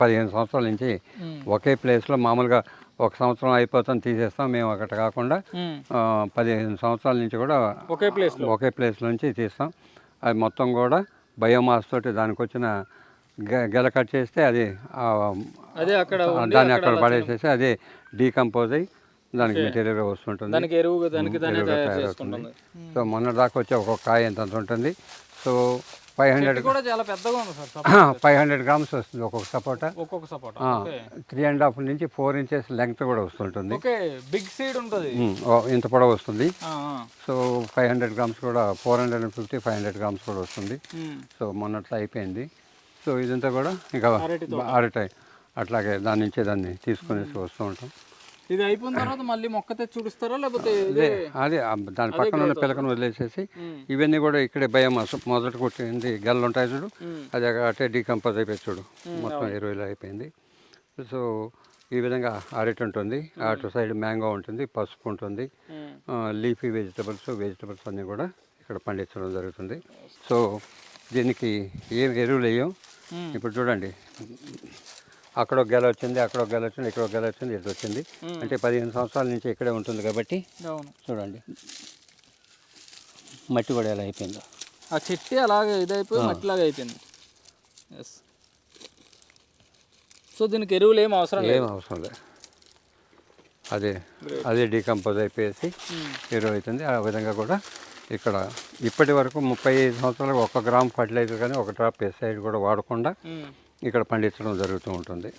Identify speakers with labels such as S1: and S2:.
S1: పదిహేను సంవత్సరాల నుంచి. ఒకే ప్లేస్లో మామూలుగా ఒక సంవత్సరం అయిపోతాం తీసేస్తాం. మేము అక్కడ కాకుండా పదిహేను సంవత్సరాల నుంచి కూడా
S2: ఒకే ప్లేస్
S1: ఒకే ప్లేస్ నుంచి తీస్తాం. అది మొత్తం కూడా బయోమాస్ తోటి దానికి వచ్చిన గె- గెల కట్ చేస్తే అది
S2: అదే అక్కడ
S1: దాన్ని
S2: అక్కడ
S1: పడేసేసి అది డీకంపోజ్ అయ్యి దానికి మెటీరియల్ వస్తుంటుంది.
S2: దానికి ఎరువు దానికి
S1: తయారవుతుంది. సో మొన్న దాకా వచ్చే ఒక్కొక్క కాయ ఎంత ఉంటుంది సో ఫైవ్ హండ్రెడ్
S2: కూడా చాలా పెద్దగా ఉంది సార్.
S1: ఫైవ్ హండ్రెడ్ గ్రామ్స్ వస్తుంది ఒక్కొక్క సపోటా
S2: ఒక్కొక్క సపోటా
S1: త్రీ అండ్ హాఫ్ నుంచి ఫోర్ ఇంచెస్ లెంగ్త్ కూడా వస్తుంటుంది.
S2: ఓకే బిగ్ సీడ్ ఉంటుంది.
S1: ఇంత పొడవు వస్తుంది. సో ఫైవ్ హండ్రెడ్ గ్రామ్స్ కూడా four hundred and fifty five hundred grams కూడా వస్తుంది. సో మొన్నట్లో అయిపోయింది. సో ఇదంతా కూడా ఇంకా
S2: అరటి
S1: అరటాయి అట్లాగే దాని నుంచి దాన్ని తీసుకునేసి వస్తూ ఉంటాం.
S2: ఇది అయిపోయిన తర్వాత మళ్ళీ మొక్క తెచ్చి చూపిస్తారా లేకపోతే
S1: అదే దాని పక్కన ఉన్న పిలకను వదిలేసేసి. ఇవన్నీ కూడా ఇక్కడే భయమాస మొదట కొట్టింది గెలలు ఉంటాయి చూడు. అది అటే డీకంపోజ్ అయిపోయి చూడు. మొత్తం ఎరువులు అయిపోయింది. సో ఈ విధంగా అరటి ఉంటుంది. అటు సైడ్ మ్యాంగో ఉంటుంది పసుపు ఉంటుంది. లీఫీ వెజిటబుల్స్ వెజిటబుల్స్ అన్నీ కూడా ఇక్కడ పండించడం జరుగుతుంది. సో దీనికి ఏం ఎరువులు వేయం. ఇప్పుడు చూడండి. అక్కడ ఒక గెల వచ్చింది అక్కడ ఒక గెల వచ్చింది ఇక్కడ ఒక గెల వచ్చింది ఇటు వచ్చింది. అంటే పదిహేను సంవత్సరాల నుంచి ఇక్కడే ఉంటుంది కాబట్టి చూడండి. మట్టి కూడా ఎలా అయిపోయిందో.
S2: ఆ చెట్టు అలాగే ఇదైపోయి మట్టిలాగా అయిపోయింది. ఎస్ సో దీనికి ఎరువులు ఏం అవసరం
S1: ఏం అవసరం లేదు. అదే అదే డీకంపోజ్ అయిపోయేసి. ఎరువు అవుతుంది. ఆ విధంగా కూడా ఇక్కడ ఇప్పటి వరకు ముప్పై ఐదు సంవత్సరాలకు ఒక గ్రామ్ ఫర్టిలైజర్ కానీ ఒక డ్రాప్ పెస్టిసైడ్ కూడా వాడకుండా. ఇక్కడ పండించడం జరుగుతూ ఉంటుంది.